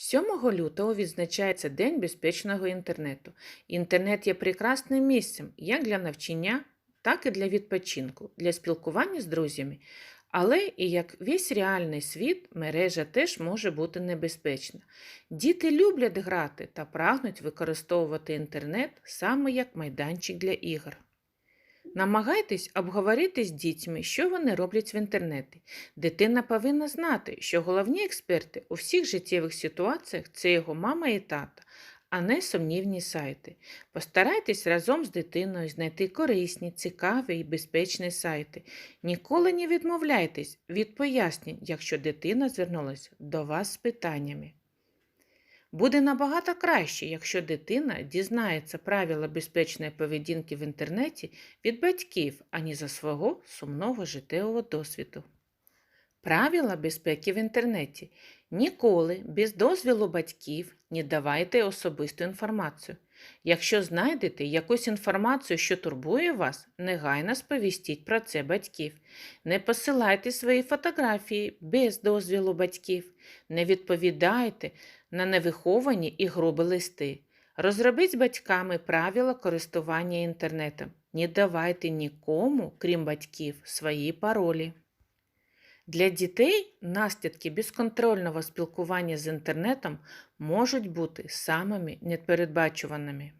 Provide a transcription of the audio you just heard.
7 лютого відзначається День безпечного інтернету. Інтернет є прекрасним місцем як для навчання, так і для відпочинку, для спілкування з друзями. Але і як весь реальний світ, мережа теж може бути небезпечна. Діти люблять грати та прагнуть використовувати інтернет саме як майданчик для ігор. Намагайтесь обговорити з дітьми, що вони роблять в інтернеті. Дитина повинна знати, що головні експерти у всіх життєвих ситуаціях це його мама і тата, а не сумнівні сайти. Постарайтесь разом з дитиною знайти корисні, цікаві і безпечні сайти. Ніколи не відмовляйтесь від пояснень, якщо дитина звернулася до вас з питаннями. Буде набагато краще, якщо дитина дізнається правила безпечної поведінки в інтернеті від батьків, ані за свого сумного життєвого досвіду. Правила безпеки в інтернеті. Ніколи без дозвілу батьків не давайте особисту інформацію. Якщо знайдете якусь інформацію, що турбує вас, негайно сповістіть про це батьків. Не посилайте свої фотографії без дозвілу батьків. Не відповідайте на невиховані і грубі листи. Розробіть з батьками правила користування інтернетом. Не давайте нікому, крім батьків, свої паролі. Для дітей наслідки безконтрольного спілкування з інтернетом можуть бути самими непередбачуваними.